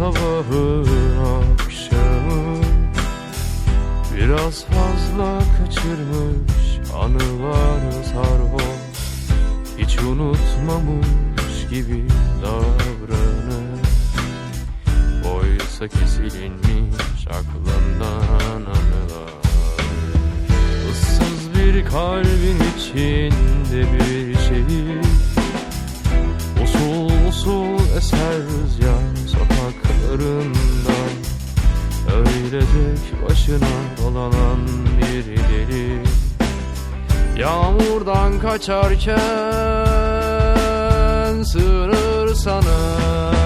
sabahın akşamı. Biraz fazla kaçırmış anılar sarhoş Hiç unutmamış gibi davranır. Oysa ki silinmiş aklından anılar. Issız bir kalbin içinde bir şehir Yağmurdan kaçarken sığınır sana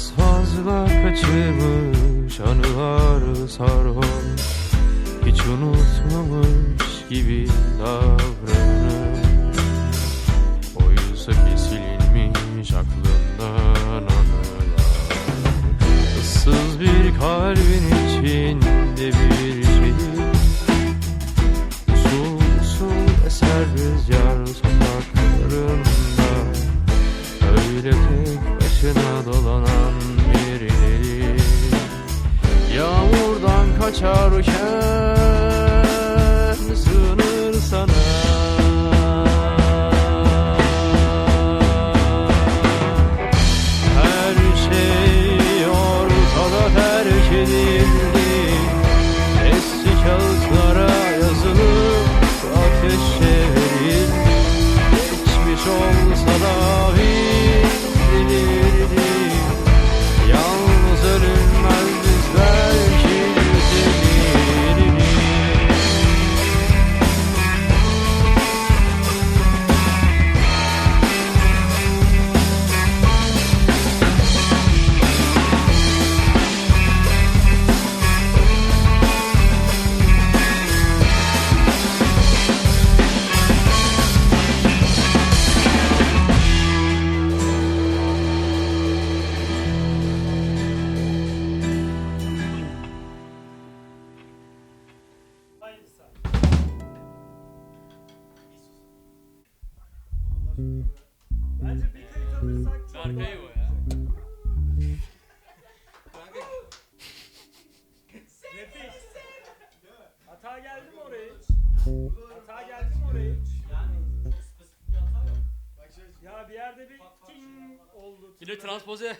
Biraz fazla kaçırmış anılar sarhoş. Hiç unutmamış gibi davranır Yağmurdan kaçarken sığınır sana Bence bir kayıt alırsak çok Berkay o ya. Nefis. Hata geldi mi oraya hiç? Hata geldi mi oraya hiç? Ya bir yerde bir ting oldu. Bir de transpoze.